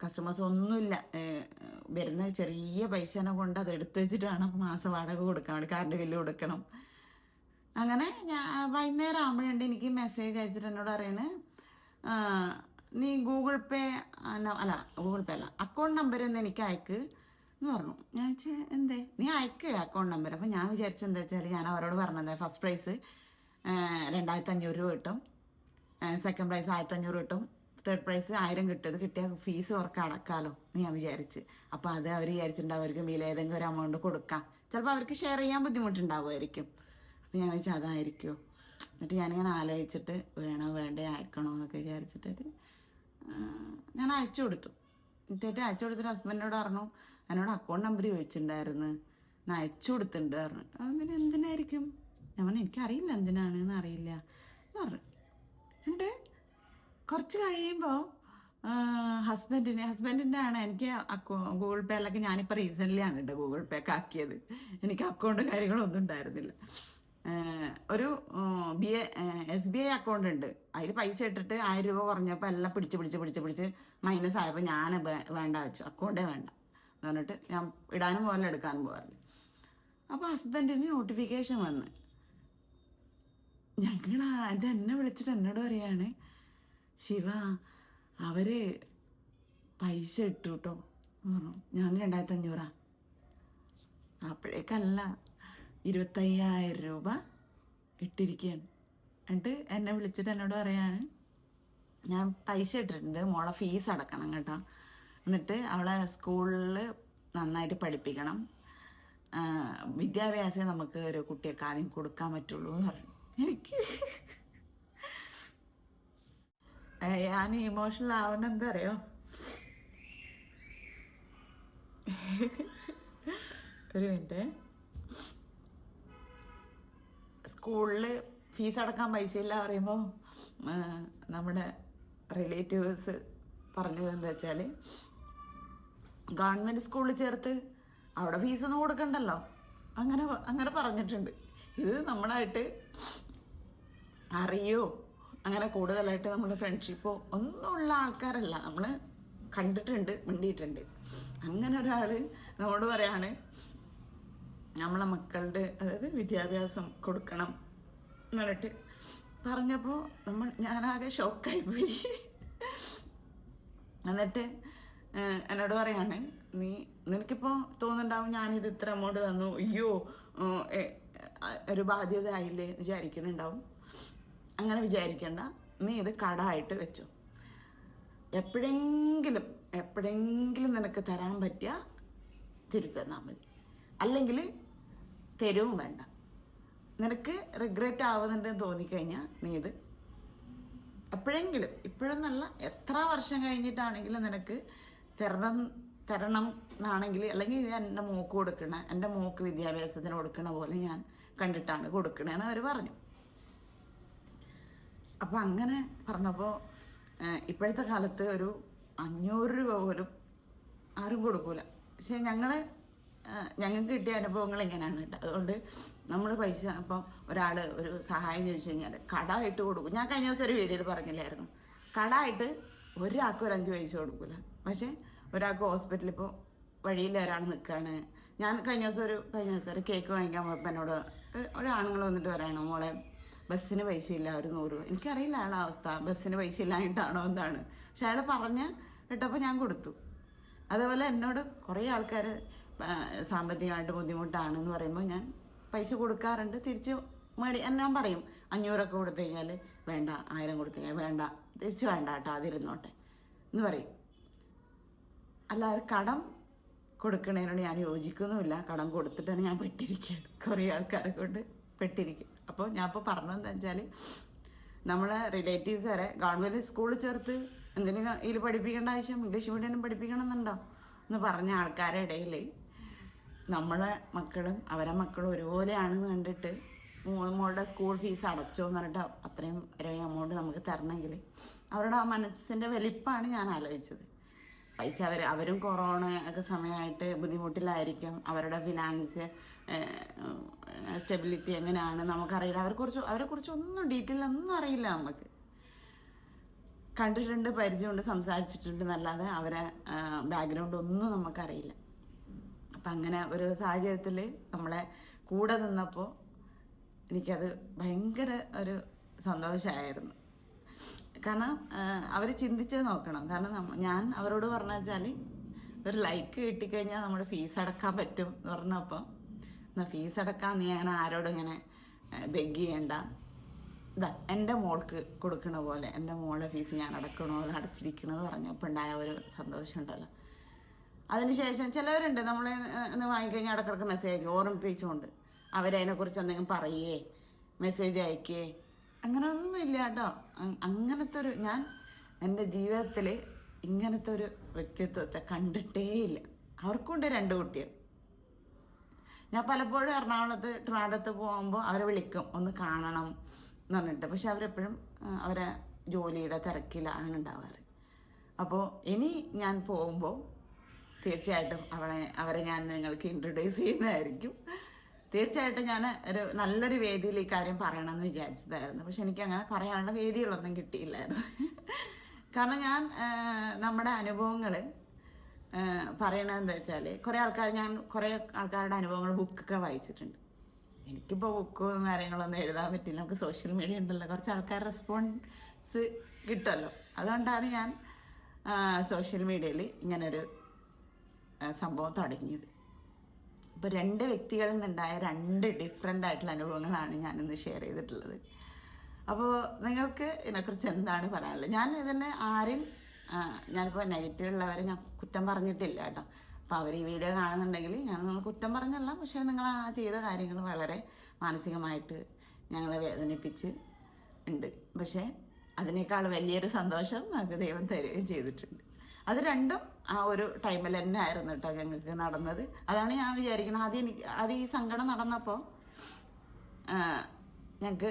കസ്റ്റമേഴ്സ് ഒന്നുമില്ല. വരുന്ന ചെറിയ പൈസനെ കൊണ്ട് അത് എടുത്തു വെച്ചിട്ടാണ് മാസം വാടക കൊടുക്കാൻ വേണ്ടി കറണ്ട് ബില്ല് കൊടുക്കണം. അങ്ങനെ ഞാൻ വൈകുന്നേരം ആകുമ്പോഴുണ്ട് എനിക്ക് മെസ്സേജ് അയച്ചിട്ട് എന്നോട് പറയണേ ആ, നീ ഗൂഗിൾ പേ അല്ല- ഗൂഗിൾ പേ അല്ല അക്കൗണ്ട് നമ്പർ ഒന്ന് എനിക്ക് അയക്ക് എന്ന് പറഞ്ഞു. ഞാൻ വെച്ചാൽ എന്തേ? നീ അയക്ക് അക്കൗണ്ട് നമ്പർ അപ്പം ഞാൻ വിചാരിച്ചെന്താ വെച്ചാൽ ഞാൻ അവരോട് പറഞ്ഞത് ഫസ്റ്റ് പ്രൈസ് രണ്ടായിരത്തി അഞ്ഞൂറ് രൂപ കിട്ടും. സെക്കൻഡ് പ്രൈസ് ആയിരത്തി അഞ്ഞൂറ് കിട്ടും. തേർഡ് പ്രൈസ് ആയിരം കിട്ടും. ഇത് കിട്ടിയാൽ ഫീസ് ഉറക്കം അടക്കാലോ എന്ന് ഞാൻ വിചാരിച്ച്. അപ്പോൾ അത് അവർ വിചാരിച്ചിട്ടുണ്ടാവും അവർക്ക് വില ഏതെങ്കിലും ഒരു എമൗണ്ട് കൊടുക്കാം. ചിലപ്പോൾ അവർക്ക് ഷെയർ ചെയ്യാൻ ബുദ്ധിമുട്ടുണ്ടാവുമായിരിക്കും. അപ്പോൾ ഞാൻ വെച്ചാൽ അതായിരിക്കുമോ എന്നിട്ട് ഞാനിങ്ങനെ ആലോചിച്ചിട്ട് വേണോ വേണ്ടേ അയക്കണോ എന്നൊക്കെ വിചാരിച്ചിട്ട് ഞാൻ അയച്ചു കൊടുത്തു. എന്നിട്ട് അയച്ചു കൊടുത്തിട്ട് ഹസ്ബൻഡിനോട് പറഞ്ഞു എന്നോട് അക്കൗണ്ട് നമ്പർ ചോദിച്ചിട്ടുണ്ടായിരുന്നു. ഞാൻ അയച്ചു കൊടുത്തിട്ടുണ്ട് പറഞ്ഞു. അതിന് എന്തിനായിരിക്കും? ഞാൻ പറഞ്ഞു എനിക്കറിയില്ല അറിയില്ല. എന്ന് പറഞ്ഞു. എന്നിട്ട് കുറച്ച് കഴിയുമ്പോൾ ഹസ്ബൻഡിന് ഹസ്ബൻഡിന്റെ ആണ് എനിക്ക് അക്കൗ ഗൂഗിൾ പേയിലൊക്കെ ഞാനിപ്പോൾ റീസെന്റ്ലി ആണ് കേട്ടോ ഗൂഗിൾ പേ ഒക്കെ ആക്കിയത്. എനിക്ക് അക്കൗണ്ട് കാര്യങ്ങളൊന്നും ഉണ്ടായിരുന്നില്ല. ഒരു B S B I account ഉണ്ട്. അതിൽ പൈസ ഇട്ടിട്ട് ആയിരം രൂപ കുറഞ്ഞപ്പോൾ എല്ലാം പിടിച്ച് പിടിച്ച് പിടിച്ച് പിടിച്ച് മൈനസ് ആയപ്പോൾ ഞാൻ വേണ്ട വെച്ചു. അക്കൗണ്ടേ വേണ്ട. എന്ന് പറഞ്ഞിട്ട് ഞാൻ ഇടാനും പോകല എടുക്കാനും പോകാറില്ല അപ്പോൾ ഹസ്ബൻഡിന് നോട്ടിഫിക്കേഷൻ വന്ന്. ഞങ്ങൾ എന്റെ എന്നെ വിളിച്ചിട്ട് എന്നോട് പറയാണ് ശിവ അവർ പൈസ ഇട്ടു കേട്ടോ ഞാൻ രണ്ടായിരത്തി അഞ്ഞൂറാ അപ്പോഴേക്കല്ല ഇരുപത്തയ്യായിരം രൂപ ഇട്ടിരിക്കുകയാണ്. എന്നിട്ട് എന്നെ വിളിച്ചിട്ട് എന്നോട് പറയാണ് ഞാൻ പൈസ ഇട്ടിട്ടുണ്ട് മോളെ ഫീസ് അടക്കണം കേട്ടോ. എന്നിട്ട് അവളെ സ്കൂളിൽ നന്നായിട്ട് പഠിപ്പിക്കണം. വിദ്യാഭ്യാസം നമുക്ക് ഒരു കുട്ടിയൊക്കെ ആദ്യം കൊടുക്കാൻ പറ്റുള്ളൂ എന്ന് പറഞ്ഞു. എനിക്ക് ഞാൻ ഇമോഷണൽ ആവണം എന്താ അറിയോ? ഒരു മിനിറ്റ് സ്കൂളിൽ ഫീസ് അടക്കാൻ പൈസ ഇല്ല പറയുമ്പോൾ നമ്മുടെ റിലേറ്റീവ്സ് പറഞ്ഞത് എന്താ വെച്ചാൽ ഗവൺമെന്റ് സ്കൂളിൽ ചേർത്ത് അവിടെ ഫീസൊന്നും കൊടുക്കണ്ടല്ലോ. അങ്ങനെ അങ്ങനെ പറഞ്ഞിട്ടുണ്ട്. ഇത് നമ്മളായിട്ട് അറിയോ? അങ്ങനെ കൂടുതലായിട്ട് നമ്മുടെ ഫ്രണ്ട്ഷിപ്പോ ഒന്നുമുള്ള ആൾക്കാരല്ല. നമ്മൾ കണ്ടിട്ടുണ്ട് മിണ്ടിയിട്ടുണ്ട്. അങ്ങനെ ഒരാൾ നമ്മോട് പറയാണ് നമ്മളെ മക്കളുടെ അതായത് വിദ്യാഭ്യാസം കൊടുക്കണം എന്നിട്ട് പറഞ്ഞപ്പോൾ നമ്മൾ ഞാനാകെ ഷോക്കായി പോയി. എന്നിട്ട് എന്നോട് പറയാണ് നീ നിനക്കിപ്പോൾ തോന്നുന്നുണ്ടാവും ഞാനിത് ഇത്ര അമൗണ്ട് തന്നു. അയ്യോ ഒരു ബാധ്യത ആയില്ലേ വിചാരിക്കുന്നുണ്ടാവും അങ്ങനെ വിചാരിക്കണ്ട. നീ ഇത് കടമായിട്ട് വെച്ചു. എപ്പോഴെങ്കിലും എപ്പോഴെങ്കിലും നിനക്ക് തരാൻ പറ്റിയ തിരുത്തന്നാൽ മതി. അല്ലെങ്കിൽ തരുവും വേണ്ട. നിനക്ക് റിഗ്രറ്റ് ആവുന്നുണ്ടെന്ന് തോന്നിക്കഴിഞ്ഞാൽ നീ ഇത്. എപ്പോഴെങ്കിലും ഇപ്പോഴെന്നല്ല എത്ര വർഷം കഴിഞ്ഞിട്ടാണെങ്കിലും നിനക്ക് തരണം തരണം എന്നാണെങ്കിൽ അല്ലെങ്കിൽ ഇത് എന്റെ മോക്ക് കൊടുക്കണ എന്റെ മോക്ക് വിദ്യാഭ്യാസത്തിന് കൊടുക്കണ പോലെ ഞാൻ കണ്ടിട്ടാണ് കൊടുക്കണേന്ന് അവർ പറഞ്ഞു. അപ്പം അങ്ങനെ പറഞ്ഞപ്പോൾ ഇപ്പോഴത്തെ കാലത്ത് ഒരു അഞ്ഞൂറ് രൂപ പോലും ആരും കൊടുക്കൂല. പക്ഷേ ഞങ്ങൾ ഞങ്ങൾക്ക് കിട്ടിയ അനുഭവങ്ങൾ ഇങ്ങനെയാണ് കേട്ടോ. അതുകൊണ്ട് നമ്മൾ പൈസ ഇപ്പം ഒരാൾ ഒരു സഹായം ചോദിച്ചു കഴിഞ്ഞാൽ കടമായിട്ട് കൊടുക്കും. ഞാൻ കഴിഞ്ഞ ദിവസം ഒരു വീഡിയോയിൽ പറഞ്ഞില്ലായിരുന്നു. കടമായിട്ട് ഒരാൾക്ക് ഒരു അഞ്ച് പൈസ കൊടുക്കൂല. പക്ഷേ ഒരാൾക്ക് ഹോസ്പിറ്റലിൽ ഇപ്പോൾ വഴിയിൽ ഒരാൾ നിൽക്കുകയാണ് ഞാൻ കഴിഞ്ഞ ദിവസം ഒരു കഴിഞ്ഞ ദിവസം ഒരു കേക്ക് വാങ്ങിക്കാൻ പോയപ്പോൾ എന്നോട് ഒരു- ഒരു ആണുങ്ങൾ വന്നിട്ട് പറയണം മോളെ ബസ്സിന് പൈസ ഇല്ല ഒരു നൂറ് രൂപ. എനിക്കറിയില്ല അയാളെ അവസ്ഥ. ബസ്സിന് പൈസ ഇല്ലായിട്ടാണോ എന്താണ്? പക്ഷെ അയാൾ പറഞ്ഞ് കേട്ടപ്പോൾ ഞാൻ കൊടുത്തു. അതേപോലെ എന്നോട് കുറേ ആൾക്കാർ സാമ്പത്തികമായിട്ട് ബുദ്ധിമുട്ടാണെന്ന് പറയുമ്പോൾ ഞാൻ പൈസ കൊടുക്കാറുണ്ട്. തിരിച്ച് മേടി ഞാൻ പറയും അഞ്ഞൂറൊക്കെ കൊടുത്തു കഴിഞ്ഞാൽ വേണ്ട ആയിരം കൊടുത്തു കഴിഞ്ഞാൽ വേണ്ട തിരിച്ച് വേണ്ട കേട്ടോ അതിരുന്നോട്ടെ എന്ന് പറയും. അല്ലാതെ കടം കൊടുക്കണേനോട് ഞാൻ യോജിക്കുന്നുമില്ല. കടം കൊടുത്തിട്ടാണ് ഞാൻ പെട്ടിരിക്കുകയാണ് കുറേ ആൾക്കാരെ കൊണ്ട് പെട്ടിരിക്കും. അപ്പോൾ ഞാൻ ഇപ്പോൾ പറഞ്ഞതെന്ന് വെച്ചാൽ നമ്മളെ റിലേറ്റീവ്സ് വരെ ഗവൺമെന്റ് സ്കൂളിൽ ചേർത്ത് എന്തിനു ഇതിൽ പഠിപ്പിക്കേണ്ട ആവശ്യം? ഇംഗ്ലീഷ് മീഡിയം പഠിപ്പിക്കണം എന്നുണ്ടോ എന്ന് പറഞ്ഞ ആൾക്കാരുടെ ഇടയിൽ നമ്മളെ മക്കളും അവരെ മക്കളും ഒരുപോലെയാണെന്ന് കണ്ടിട്ട് മോളുടെ സ്കൂൾ ഫീസ് അടച്ചോ എന്ന് പറഞ്ഞിട്ട് അത്രയും ഒരു എമൗണ്ട് നമുക്ക് തരണമെങ്കിൽ അവരുടെ ആ മനസ്സിന്റെ വലിപ്പമാണ് ഞാൻ ആലോചിച്ചത്. പൈസ അവർ അവരും കൊറോണ ഒക്കെ സമയമായിട്ട് ബുദ്ധിമുട്ടിലായിരിക്കും. അവരുടെ ഫിനാൻസ് സ്റ്റെബിലിറ്റി എങ്ങനെയാണ് നമുക്കറിയില്ല. അവരെ കുറിച്ച് അവരെ കുറിച്ച് ഒന്നും ഡീറ്റെയിൽ ഒന്നും അറിയില്ല നമുക്ക്. കണ്ടിട്ടുണ്ട് പരിചയമുണ്ട് സംസാരിച്ചിട്ടുണ്ട് എന്നല്ലാതെ അവരെ ബാക്ക്ഗ്രൗണ്ട് ഒന്നും നമുക്കറിയില്ല. അപ്പം അങ്ങനെ ഒരു സാഹചര്യത്തിൽ നമ്മളെ കൂടെ നിന്നപ്പോൾ എനിക്കത് ഭയങ്കര ഒരു സന്തോഷമായിരുന്നു കാരണം അവർ ചിന്തിച്ച് നോക്കണം. കാരണം ഞാൻ അവരോട് പറഞ്ഞു വെച്ചാൽ ഒരു ലൈക്ക് കിട്ടിക്കഴിഞ്ഞാൽ നമ്മുടെ ഫീസ് അടക്കാൻ പറ്റും എന്ന് പറഞ്ഞപ്പോൾ എന്നാൽ ഫീസ് അടക്കാൻ നീ അങ്ങനെ ആരോടും ഇങ്ങനെ ബെഗ് ചെയ്യണ്ട. ഇതാ എന്റെ മോൾക്ക് കൊടുക്കണ പോലെ എന്റെ മോളുടെ ഫീസ് ഞാൻ അടക്കണോ അടച്ചിരിക്കണോ അടച്ചിരിക്കണമെന്ന് പറഞ്ഞപ്പോൾ ഉണ്ടായ ഒരു സന്തോഷം ഉണ്ടല്ലോ അതിനുശേഷം ചിലവരുണ്ട് നമ്മൾ ഇന്ന് വാങ്ങിക്കഴിഞ്ഞാൽ ഇടക്കിടക്ക് മെസ്സേജ് ഓർമ്മിപ്പിച്ചുകൊണ്ട് അവരതിനെക്കുറിച്ച് എന്തെങ്കിലും പറയേ മെസ്സേജ് അയക്കേ. അങ്ങനെ ഒന്നും ഇല്ല കേട്ടോ. അങ്ങനത്തെ ഒരു ഞാൻ എന്റെ ജീവിതത്തിൽ ഇങ്ങനത്തെ ഒരു വ്യക്തിത്വത്തെ കണ്ടിട്ടേ ഇല്ല. അവർക്കുണ്ട് രണ്ട് കുട്ടികൾ. ഞാൻ പലപ്പോഴും എറണാകുളത്ത് ട്രാഡത്ത് പോകുമ്പോൾ അവരെ വിളിക്കും ഒന്ന് കാണണം എന്ന് പറഞ്ഞിട്ട്. പക്ഷെ അവരെപ്പോഴും അവരെ ജോലിയുടെ തിരക്കിലാണ് ഉണ്ടാവാറ്. അപ്പോൾ ഇനി ഞാൻ പോകുമ്പോൾ തീർച്ചയായിട്ടും അവളെ അവരെ ഞാൻ നിങ്ങൾക്ക് ഇൻട്രൊഡ്യൂസ് ചെയ്യുന്നതായിരിക്കും. തീർച്ചയായിട്ടും ഞാൻ ഒരു നല്ലൊരു വേദിയിൽ ഈ കാര്യം പറയണമെന്ന് വിചാരിച്ചതായിരുന്നു. പക്ഷെ എനിക്ക് അങ്ങനെ പറയാനുള്ള വേദികളൊന്നും കിട്ടിയില്ലായിരുന്നു. കാരണം ഞാൻ നമ്മുടെ അനുഭവങ്ങൾ പറയണത് വെച്ചാൽ കുറേ ആൾക്കാർ ഞാൻ കുറേ ആൾക്കാരുടെ അനുഭവങ്ങൾ ബുക്കൊക്കെ വായിച്ചിട്ടുണ്ട്. എനിക്കിപ്പോൾ ബുക്കും കാര്യങ്ങളൊന്നും എഴുതാൻ പറ്റില്ല. നമുക്ക് സോഷ്യൽ മീഡിയ ഉണ്ടല്ലോ. കുറച്ച് ആൾക്കാർ റെസ്പോൺസ് കിട്ടുമല്ലോ. അതുകൊണ്ടാണ് ഞാൻ സോഷ്യൽ മീഡിയയിൽ ഇങ്ങനൊരു സംഭവം തുടങ്ങിയത്. അപ്പോൾ രണ്ട് വ്യക്തികളിൽ നിന്നുണ്ടായ രണ്ട് ഡിഫറെന്റ് ആയിട്ടുള്ള അനുഭവങ്ങളാണ് ഞാനിന്ന് ഷെയർ ചെയ്തിട്ടുള്ളത്. അപ്പോൾ നിങ്ങൾക്ക് ഇതിനെക്കുറിച്ച് എന്താണ് പറയാനുള്ളത്? ഞാൻ ഇതിന് ആരും ഞാനിപ്പോൾ നെഗറ്റീവ് ഉള്ളവരെ ഞാൻ കുറ്റം പറഞ്ഞിട്ടില്ല കേട്ടോ. അപ്പോൾ അവർ ഈ വീഡിയോ കാണുന്നുണ്ടെങ്കിൽ ഞാൻ നിങ്ങൾ കുറ്റം പറഞ്ഞല്ല പക്ഷേ നിങ്ങൾ ആ ചെയ്ത കാര്യങ്ങൾ വളരെ മാനസികമായിട്ട് ഞങ്ങളെ വേദനിപ്പിച്ച് ഉണ്ട്. പക്ഷേ അതിനേക്കാൾ വലിയൊരു സന്തോഷം നമുക്ക് ദൈവം തരികയും ചെയ്തിട്ടുണ്ട്. അത് രണ്ടും ആ ഒരു ടൈമിൽ തന്നെ ആയിരുന്നു കേട്ടോ ഞങ്ങൾക്ക് നടന്നത്. അതാണ് ഞാൻ വിചാരിക്കുന്നത് ആദ്യം എനിക്ക് ആദ്യം ഈ സങ്കടം നടന്നപ്പോൾ ഞങ്ങൾക്ക്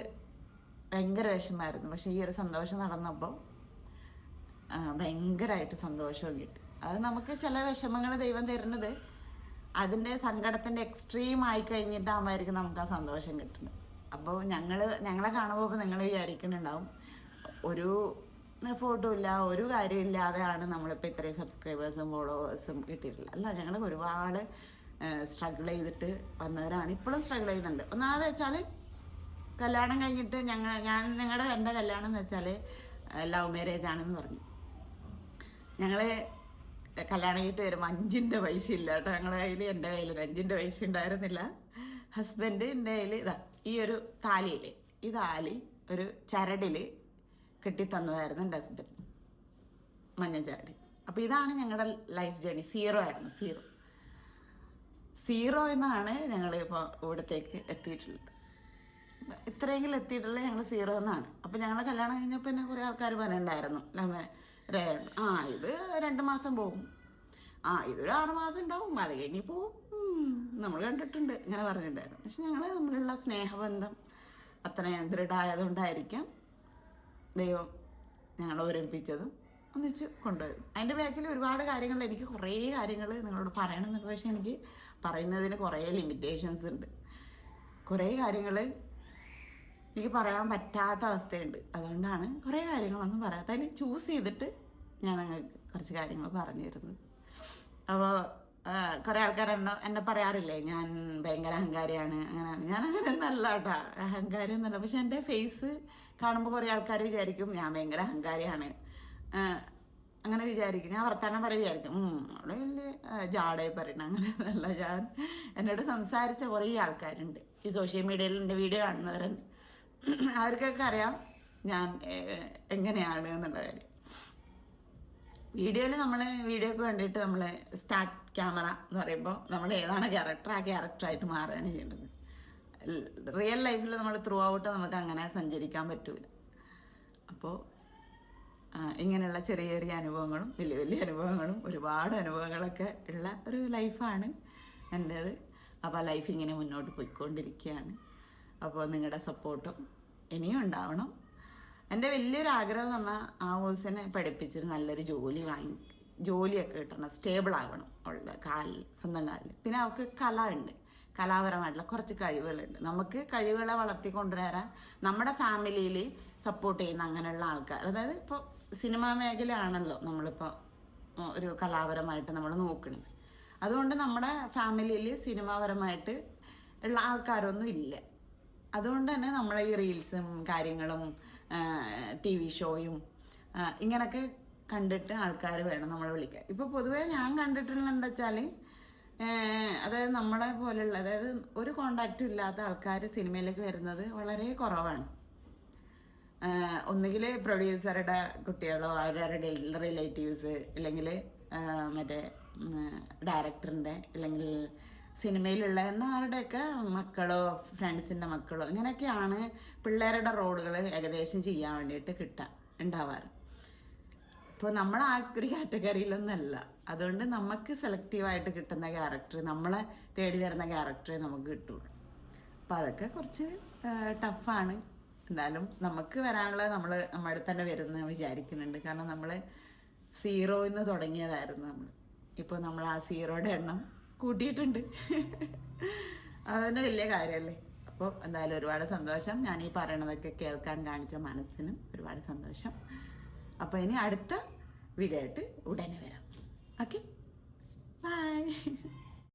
ഭയങ്കര വിഷമമായിരുന്നു. പക്ഷേ ഈ ഒരു സന്തോഷം നടന്നപ്പോൾ ഭയങ്കരമായിട്ട് സന്തോഷവും കിട്ടി. അത് നമുക്ക് ചില വിഷമങ്ങൾ ദൈവം തരുന്നത് അതിന്റെ സങ്കടത്തിന്റെ എക്സ്ട്രീം ആയി കഴിഞ്ഞിട്ടാകുമ്പോഴായിരിക്കും നമുക്ക് ആ സന്തോഷം കിട്ടുന്നത്. അപ്പോൾ ഞങ്ങൾ ഞങ്ങളെ കാണുമ്പോൾ നിങ്ങൾ വിചാരിക്കുന്നുണ്ടാവും ഒരു ഫോട്ടോ ഇല്ല ഒരു കാര്യമില്ലാതെയാണ് നമ്മളിപ്പോൾ ഇത്രയും സബ്സ്ക്രൈബേഴ്സും ഫോളോവേഴ്സും കിട്ടിയിട്ടില്ല അല്ല ഞങ്ങൾ ഒരുപാട് സ്ട്രഗിൾ ചെയ്തിട്ട് വന്നവരാണ്. ഇപ്പോഴും സ്ട്രഗിൾ ചെയ്യുന്നുണ്ട്. ഒന്നാമത് വെച്ചാൽ കല്യാണം കഴിഞ്ഞിട്ട് ഞങ്ങൾ ഞാൻ ഞങ്ങളുടെ എന്റെ കല്യാണം എന്ന് വെച്ചാൽ ലവ് മാരേജ് ആണെന്ന് പറഞ്ഞു. ഞങ്ങൾ കല്യാണം കഴിഞ്ഞിട്ട് വരുമ്പോൾ അഞ്ചിന്റെ പൈസ ഇല്ല കേട്ടോ. ഞങ്ങളുടെ കയ്യിൽ എന്റെ കയ്യിൽ അഞ്ചിന്റെ പൈസ ഉണ്ടായിരുന്നില്ല. ഹസ്ബൻഡ് എന്റെ കയ്യിൽ ഇതാ ഈ ഒരു താലിയില്ലേ? ഈ താലി ഒരു ചരടിൽ കെട്ടിത്തന്നതായിരുന്നു എന്റെ ഹസ്ബൻഡ് മഞ്ഞ ചരട് അപ്പോൾ ഇതാണ് ഞങ്ങളുടെ ലൈഫ് ജേണി സീറോ ആയിരുന്നു സീറോ സീറോ എന്നാണ് ഞങ്ങൾ ഇപ്പോൾ ഇവിടത്തേക്ക് എത്തിയിട്ടുള്ളത്. ഇത്രയെങ്കിലും എത്തിയിട്ടുള്ളത് ഞങ്ങൾ സീറോ എന്നാണ്. അപ്പം ഞങ്ങളെ കല്യാണം കഴിഞ്ഞപ്പോൾ എന്നെ കുറേ ആൾക്കാർ പറഞ്ഞിട്ടുണ്ടായിരുന്നു ആ ഇത് രണ്ട് മാസം പോകും. ആ ഇതൊരു ആറ് മാസം ഉണ്ടാവും. അത് കഴിഞ്ഞ് പോവും. നമ്മൾ കണ്ടിട്ടുണ്ട്. ഇങ്ങനെ പറഞ്ഞിട്ടുണ്ടായിരുന്നു. പക്ഷെ ഞങ്ങൾ തമ്മിലുള്ള സ്നേഹബന്ധം അത്രയും ദൃഢമായതുകൊണ്ടായിരിക്കാം. ദൈവം ഞങ്ങളെ ഒരുമിപ്പിച്ചതും ഒന്നിച്ച് കൊണ്ടുപോയത് അതിന്റെ ബാക്കിൽ ഒരുപാട് കാര്യങ്ങൾ എനിക്ക് കുറേ കാര്യങ്ങൾ നിങ്ങളോട് പറയണമെന്നുണ്ട്. പക്ഷേ എനിക്ക് പറയുന്നതിന് കുറേ ലിമിറ്റേഷൻസ് ഉണ്ട്. കുറേ കാര്യങ്ങൾ എനിക്ക് പറയാൻ പറ്റാത്ത അവസ്ഥയുണ്ട്. അതുകൊണ്ടാണ് കുറേ കാര്യങ്ങളൊന്നും പറയാത്ത അതിന് ചൂസ് ചെയ്തിട്ട് ഞാൻ നിങ്ങൾക്ക് കുറച്ച് കാര്യങ്ങൾ പറഞ്ഞു തരുന്നത്. അപ്പോൾ കുറേ ആൾക്കാർ എന്നെ എന്നെ പറയാറില്ലേ ഞാൻ ഭയങ്കര അഹങ്കാരിയാണ് അങ്ങനെയാണ്. ഞാൻ അങ്ങനെ നല്ല കേട്ടോ അഹങ്കാരി ഒന്നല്ല പക്ഷെ എന്റെ ഫേസ് കാണുമ്പോൾ കുറേ ആൾക്കാർ വിചാരിക്കും ഞാൻ ഭയങ്കര അഹങ്കാരിയാണ്. അങ്ങനെ വിചാരിക്കും. ഞാൻ വർത്തമാനം പറയും വിചാരിക്കും അവിടെ വലിയ ജാടായി പറയണം അങ്ങനെ നല്ല ഞാൻ എന്നോട് സംസാരിച്ച കുറേ ആൾക്കാരുണ്ട്. ഈ സോഷ്യൽ മീഡിയയിൽ എന്റെ വീഡിയോ കാണുന്നവരുണ്ട്. അവർക്കൊക്കെ അറിയാം ഞാൻ എങ്ങനെയാണ് എന്നുള്ള കാര്യം. വീഡിയോയിൽ നമ്മൾ വീഡിയോക്ക് വേണ്ടിയിട്ട് നമ്മൾ സ്റ്റാർട്ട് ക്യാമറ എന്ന് പറയുമ്പോൾ നമ്മൾ ഏതാണ് ക്യാരക്ടർ ആ ക്യാരക്ടറായിട്ട് മാറുകയാണ് ചെയ്യേണ്ടത്. റിയൽ ലൈഫിൽ നമ്മൾ ത്രൂ ഔട്ട് നമുക്ക് അങ്ങനെ സഞ്ചരിക്കാൻ പറ്റൂല. അപ്പോൾ ഇങ്ങനെയുള്ള ചെറിയ ചെറിയ അനുഭവങ്ങളും വലിയ വലിയ അനുഭവങ്ങളും ഒരുപാട് അനുഭവങ്ങളൊക്കെ ഉള്ള ഒരു ലൈഫാണ് എന്റേത് അപ്പോൾ ആ ലൈഫ് ഇങ്ങനെ മുന്നോട്ട് പോയിക്കൊണ്ടിരിക്കുകയാണ് അപ്പോൾ നിങ്ങളുടെ സപ്പോർട്ടും ഇനിയും ഉണ്ടാവണം. എന്റെ വലിയൊരു ആഗ്രഹം എന്ന് ആ ഹോസിനെ പഠിപ്പിച്ചിട്ട് നല്ലൊരു ജോലി വാങ്ങി ജോലിയൊക്കെ കിട്ടണം സ്റ്റേബിൾ ആവണം അവളുടെ കാലിൽ സ്വന്തം കാലിൽ പിന്നെ അവൾക്ക് കല ഉണ്ട്. കലാപരമായിട്ടുള്ള കുറച്ച് കഴിവുകളുണ്ട്. നമുക്ക് കഴിവുകളെ വളർത്തി കൊണ്ടുവരാൻ നമ്മുടെ ഫാമിലിയിൽ സപ്പോർട്ട് ചെയ്യുന്ന അങ്ങനെയുള്ള ആൾക്കാർ. അതായത് ഇപ്പോൾ സിനിമാ മേഖലയാണല്ലോ നമ്മളിപ്പോൾ ഒരു കലാപരമായിട്ട് നമ്മൾ നോക്കുന്നത് അതുകൊണ്ട് നമ്മുടെ ഫാമിലിയിൽ സിനിമാപരമായിട്ട് ഉള്ള ആൾക്കാരൊന്നും ഇല്ല. അതുകൊണ്ട് തന്നെ നമ്മളെ ഈ റീൽസും കാര്യങ്ങളും ടി വി ഷോയും ഇങ്ങനൊക്കെ കണ്ടിട്ട് ആൾക്കാർ വേണം നമ്മളെ വിളിക്കാൻ. ഇപ്പോൾ പൊതുവേ ഞാൻ കണ്ടിട്ടുള്ള എന്താ വെച്ചാൽ അതായത് നമ്മളെ പോലെയുള്ള അതായത് ഒരു കോണ്ടാക്റ്റും ഇല്ലാത്ത ആൾക്കാർ സിനിമയിലേക്ക് വരുന്നത് വളരെ കുറവാണ്. ഒന്നുകിൽ പ്രൊഡ്യൂസറുടെ കുട്ടികളോ അവരുടെ റിലേറ്റീവ്സ് അല്ലെങ്കിൽ മറ്റേ ഡയറക്ടറിന്റെ അല്ലെങ്കിൽ സിനിമയിലുള്ള എന്നാരുടെയൊക്കെ മക്കളോ ഫ്രണ്ട്സിന്റെ മക്കളോ ഇങ്ങനെയൊക്കെയാണ് പിള്ളേരുടെ റോളുകൾ ഏകദേശം ചെയ്യാൻ വേണ്ടിയിട്ട് കിട്ടുക ഉണ്ടാവാറ്. ഇപ്പോൾ നമ്മൾ ആ ഒരു കാറ്റഗറിയിലൊന്നല്ല അതുകൊണ്ട് നമുക്ക് സെലക്റ്റീവായിട്ട് കിട്ടുന്ന ക്യാരക്ടർ നമ്മളെ തേടി വരുന്ന ക്യാരക്ടറെ നമുക്ക് കിട്ടുള്ളൂ. അപ്പോൾ അതൊക്കെ കുറച്ച് ടഫാണ് എന്നാലും നമുക്ക് വരാനുള്ളത് നമ്മൾ നമ്മുടെ തന്നെ വരുന്ന വിചാരിക്കുന്നുണ്ട്. കാരണം നമ്മൾ സീറോയിൽ നിന്ന് തുടങ്ങിയതായിരുന്നു നമ്മൾ ഇപ്പോൾ നമ്മൾ ആ സീറോയുടെ എണ്ണം കൂട്ടിയിട്ടുണ്ട്. അതന്നെ വലിയ കാര്യമല്ലേ അപ്പോൾ എന്തായാലും ഒരുപാട് സന്തോഷം. ഞാൻ ഈ പറയണതൊക്കെ കേൾക്കാൻ കാണിച്ച മനസ്സിനും ഒരുപാട് സന്തോഷം. അപ്പോൾ ഇനി അടുത്ത വീഡിയോ ആയിട്ട് ഉടനെ വരാം. Okay bye